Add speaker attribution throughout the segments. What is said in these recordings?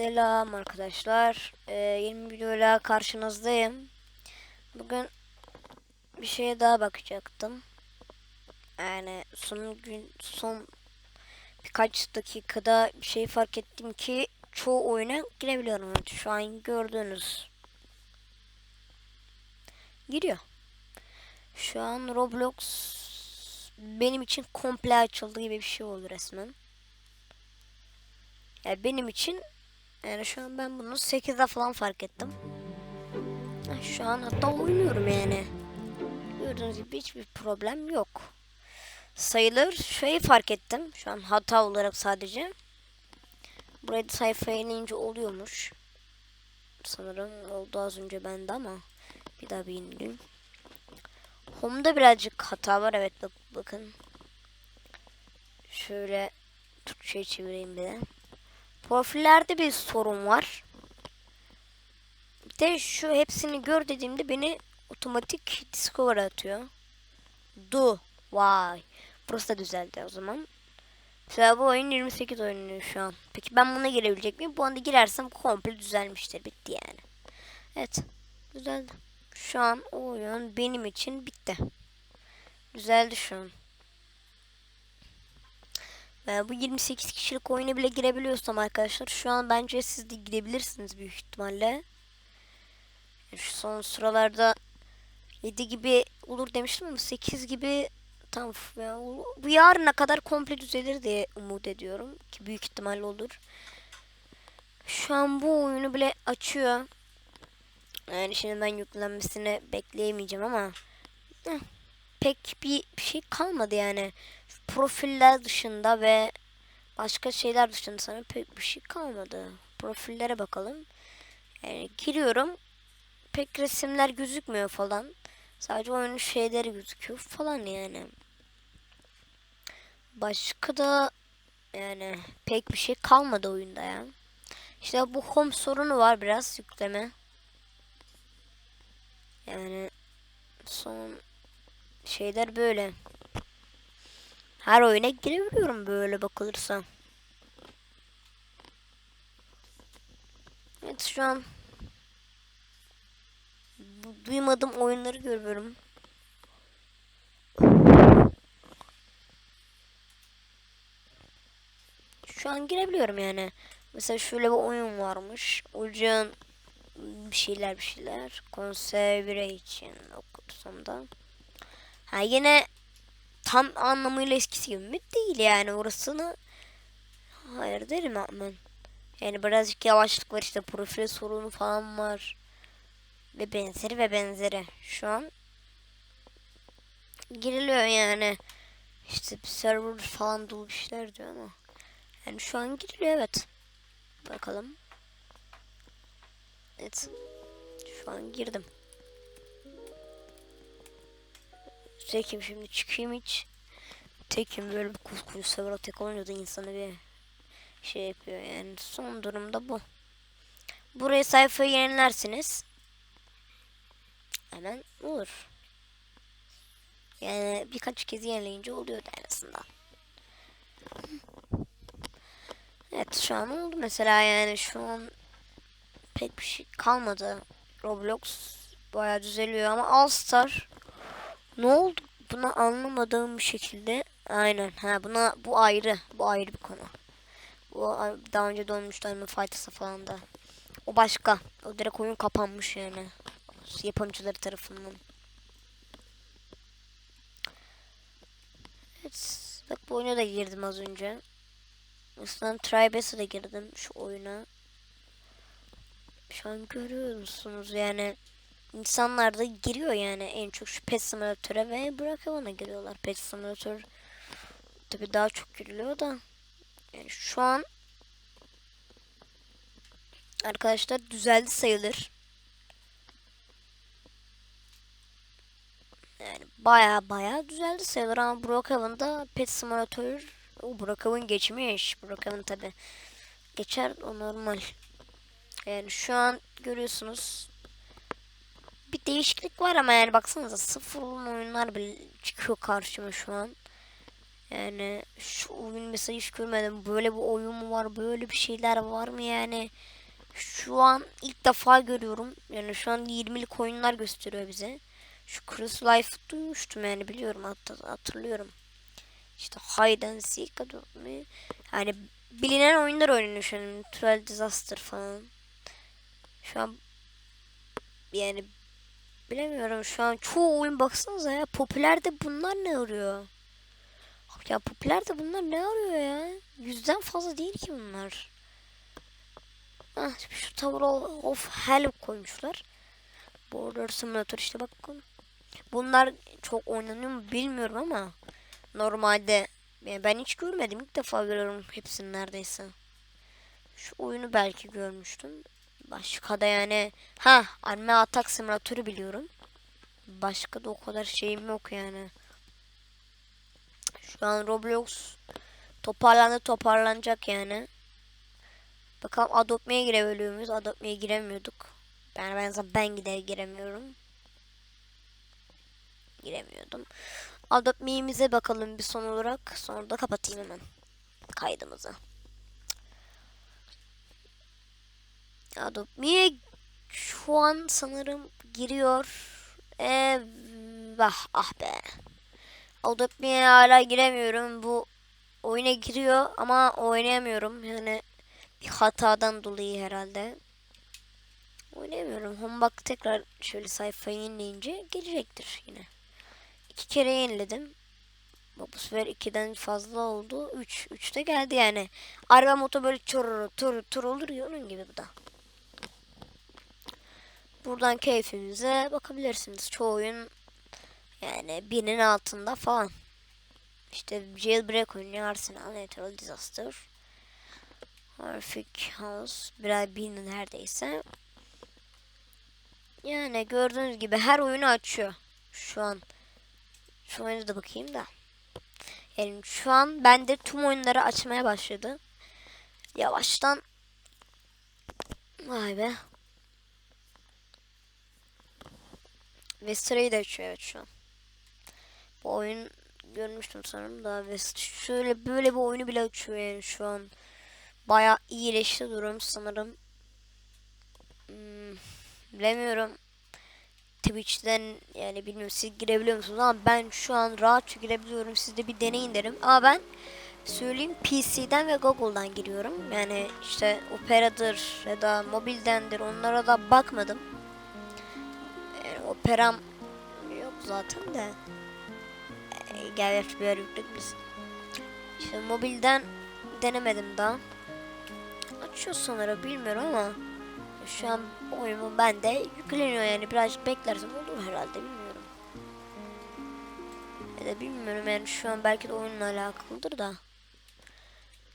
Speaker 1: Selam arkadaşlar. Ee, yeni bir videoyla karşınızdayım. Bugün bir şeye daha bakacaktım. Yani son gün son birkaç dakikada bir şey fark ettim ki çoğu oyuna girebiliyorum. Şu an gördüğünüz giriyor. Şu an Roblox benim için komple açıldı gibi bir şey oldu resmen. Ya benim için yani şu an ben bunu 8'de falan fark ettim. Şu an hatta oynuyorum yani. Gördüğünüz gibi hiçbir problem yok. Sayılır şeyi fark ettim. Şu an hata olarak sadece. Buraya da sayfaya inince oluyormuş. Sanırım oldu az önce bende ama bir daha bir ineyim. Home'da birazcık hata var evet bak bakın. Şöyle Türkçe'ye çevireyim bir de. Profillerde bir sorun var. Bir de şu hepsini gör dediğimde beni otomatik Discover atıyor. Du. Vay. Burası da düzeldi o zaman. Mesela bu oyun 28 oynuyor şu an. Peki ben buna girebilecek miyim? Bu anda girersem komple düzelmiştir. Bitti yani. Evet. Düzeldi. Şu an o oyun benim için bitti. Düzeldi şu an. Ve bu 28 kişilik oyuna bile girebiliyorsam arkadaşlar şu an bence siz de girebilirsiniz büyük ihtimalle. Şu son sıralarda 7 gibi olur demiştim ama 8 gibi tam bu yarına kadar komple düzelir diye umut ediyorum ki büyük ihtimalle olur. Şu an bu oyunu bile açıyor. Yani şimdi ben yüklenmesini bekleyemeyeceğim ama heh, pek bir şey kalmadı yani. Profiller dışında ve başka şeyler dışında sana pek bir şey kalmadı. Profillere bakalım. Yani giriyorum. Pek resimler gözükmüyor falan. Sadece oyunun şeyleri gözüküyor falan yani. Başka da yani pek bir şey kalmadı oyunda ya. İşte bu home sorunu var biraz yükleme. Yani son şeyler böyle. Her oyuna girebiliyorum böyle bakılırsa. Evet şu an duymadığım oyunları görüyorum. Şu an girebiliyorum yani. Mesela şöyle bir oyun varmış. Ucun bir şeyler bir şeyler. Konserve için okursam da. Ha yine tam anlamıyla eskisi gibi mi değil yani orasını hayır derim ben. Yani birazcık yavaşlık var işte profil sorunu falan var. Ve benzeri ve benzeri. Şu an giriliyor yani. İşte server falan dolu bir şeyler diyor ama. Yani şu an giriliyor evet. Bakalım. Evet. Şu an girdim. Tekim şimdi çıkayım hiç. Tekim böyle bir kuskuru server'a tek olunca da insanı bir şey yapıyor yani. Son durumda bu. Buraya sayfayı yenilersiniz. Hemen olur. Yani birkaç kez yenileyince oluyor en azından. Evet şu an oldu mesela yani şu an pek bir şey kalmadı. Roblox bayağı düzeliyor ama All Star ne oldu? Buna anlamadığım bir şekilde aynen ha buna bu ayrı bu ayrı bir konu. Bu daha önce de olmuştu Animal Fighters'a falan da. O başka. O direkt oyun kapanmış yani. Yapımcıları tarafından. Evet. Bak bu oyuna da girdim az önce. Aslında Tribes'e de girdim şu oyuna. Şu an görüyor musunuz yani insanlar da giriyor yani en çok şu Pet Simulator'a ve Brookhaven'a giriyorlar. Pet Simulator tabi daha çok giriliyor da yani şu an arkadaşlar düzeldi sayılır. Yani baya baya düzeldi sayılır ama Brookhaven'da Pet Simulator o Brookhaven geçmiş. Brookhaven tabi geçer o normal. Yani şu an görüyorsunuz bir değişiklik var ama yani baksanıza sıfır olan oyunlar bile çıkıyor karşıma şu an. Yani şu oyun mesela hiç görmedim. Böyle bir oyun mu var? Böyle bir şeyler var mı yani? Şu an ilk defa görüyorum. Yani şu an 20'lik oyunlar gösteriyor bize. Şu Cruise Life duymuştum yani biliyorum hatta hatırlıyorum. İşte Hide and Seek? Yani bilinen oyunlar oynanıyor şu an. Natural Disaster falan. Şu an yani bilemiyorum şu an çoğu oyun baksanıza ya popülerde bunlar ne arıyor? Ya popülerde bunlar ne arıyor ya? Yüzden fazla değil ki bunlar. Ah, şu Tower of Hell koymuşlar. Border Simulator işte bakın. Bunlar çok oynanıyor mu bilmiyorum ama normalde yani ben hiç görmedim. İlk defa görüyorum hepsini neredeyse. Şu oyunu belki görmüştüm. Başka da yani ha Arme Atak Simülatörü biliyorum. Başka da o kadar şeyim yok yani. Şu an Roblox toparlandı toparlanacak yani. Bakalım Adopt.me'ye girebiliyor muyuz? Adopt.me'ye giremiyorduk. Yani ben zaten ben gider giremiyorum. Giremiyordum. Adopt.me'imize bakalım bir son olarak. Sonra da kapatayım hemen kaydımızı. Adopt.me'ye şu an sanırım giriyor. Eyvah ah be. Adopt.me'ye hala giremiyorum. Bu oyuna giriyor ama oynayamıyorum. Yani bir hatadan dolayı herhalde. Oynayamıyorum. Home bak tekrar şöyle sayfayı yenileyince gelecektir yine. İki kere yeniledim. Bu sefer ikiden fazla oldu. Üç. Üçte geldi yani. Araba moto böyle tur tur tur olur ya onun gibi bu da. Buradan keyfimize bakabilirsiniz. Çoğu oyun yani birinin altında falan. İşte Jailbreak oynuyor Arsenal, Natural Disaster. Horrific House. Biraz binin neredeyse. Yani gördüğünüz gibi her oyunu açıyor. Şu an. Şu oyunu da bakayım da. Yani şu an bende tüm oyunları açmaya başladı. Yavaştan. Vay be. Ve sırayı da açıyor evet şu an. Bu oyun görmüştüm sanırım da ve şöyle böyle bir oyunu bile açıyor yani şu an. Baya iyileşti durum sanırım. Hmm, bilemiyorum. Twitch'ten yani bilmiyorum siz girebiliyor musunuz ama ben şu an rahatça girebiliyorum. Siz de bir deneyin derim. Ama ben söyleyeyim PC'den ve Google'dan giriyorum. Yani işte Opera'dır ya da mobildendir onlara da bakmadım. Opera'm yok zaten de. Ee, gel yer yükledik biz. İşte mobilden denemedim daha. Açıyor sanırım bilmiyorum ama şu an oyunu bende yükleniyor yani birazcık beklersem olur herhalde bilmiyorum. Ya da bilmiyorum yani şu an belki de oyunla alakalıdır da.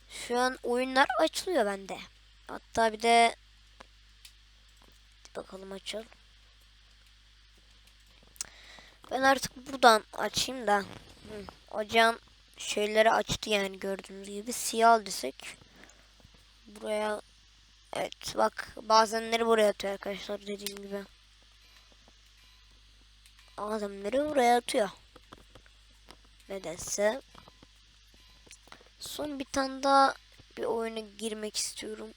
Speaker 1: Şu an oyunlar açılıyor bende. Hatta bir de bakalım açalım. Ben artık buradan açayım da. Hı, ocağın şeyleri açtı yani gördüğünüz gibi. Siyah desek. Buraya Evet bak bazenleri buraya atıyor arkadaşlar dediğim gibi. Adamları buraya atıyor. Nedense. Son bir tane daha bir oyuna girmek istiyorum.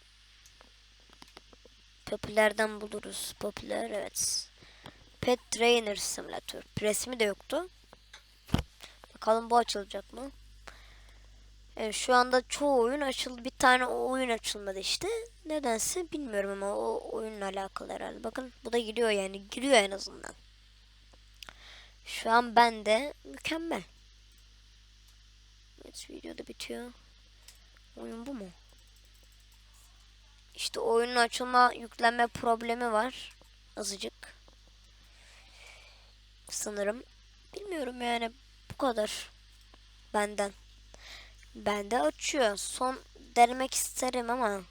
Speaker 1: Popülerden buluruz. Popüler evet. Pet Trainer Simulator. Resmi de yoktu. Bakalım bu açılacak mı? Evet, şu anda çoğu oyun açıldı. Bir tane oyun açılmadı işte. Nedense bilmiyorum ama o oyunla alakalı herhalde. Bakın bu da giriyor yani. Giriyor en azından. Şu an bende mükemmel. Evet video da bitiyor. Oyun bu mu? İşte oyunun açılma yüklenme problemi var. Azıcık. Sanırım. Bilmiyorum yani bu kadar. Benden. Bende açıyor. Son denemek isterim ama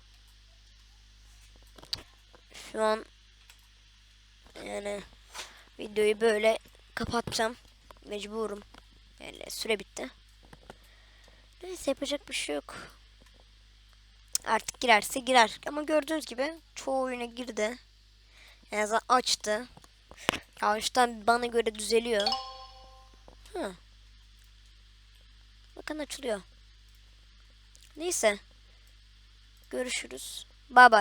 Speaker 1: şu an yani videoyu böyle kapatacağım. Mecburum. Yani süre bitti. Neyse yapacak bir şey yok. Artık girerse girer. Ama gördüğünüz gibi çoğu oyuna girdi. Yani açtı. Yavaştan bana göre düzeliyor. Hı. Bakın açılıyor. Neyse. Görüşürüz. Bye bye.